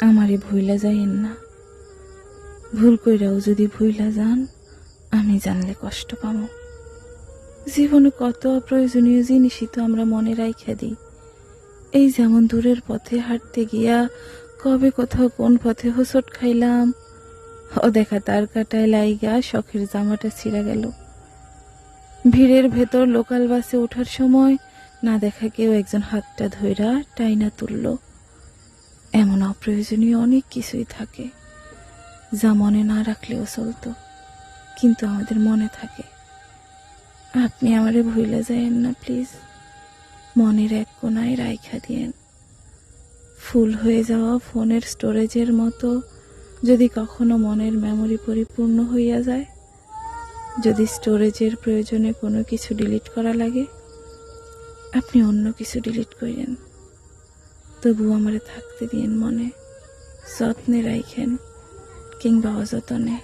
আমারে ভুইলা যাইয়েন না। ভুল কইরাও যদি ভুইলা যান, আমি জানলে কষ্ট পাবো। জীবনে কত অপ্রয়োজনীয় জিনিসই তো আমরা মনে রাইখা দিই। এই যেমন দূরের পথে হাঁটতে গিয়া কবে কোথাও কোন পথে হোসট খাইলাম ও দেখা তার কাটায় লাইগা শখের জামাটা ছিঁড়া গেল। ভিড়ের ভেতর লোকাল বাসে ওঠার সময় না দেখা কেউ একজন হাতটা ধইরা টাইনা তুলল। এমন অপ্রয়োজনীয় অনেক কিছুই থাকে, যা মনে না রাখলেও চলতো, কিন্তু আমাদের মনে থাকে। আপনি আমারে ভুলে যায়েন না, প্লিজ। মনের এক কোনায় রাইখা দিয়েন। ফুল হয়ে যাওয়া ফোনের স্টোরেজের মতো যদি কখনো মনের মেমরি পরিপূর্ণ হইয়া যায়, যদি স্টোরেজের প্রয়োজনে কোনো কিছু ডিলিট করা লাগে, আপনি অন্য কিছু ডিলিট করেন। তবু আমারে থাকতে দিয়েন মনে যত্নে রাইখেন কিংবা অযতনে।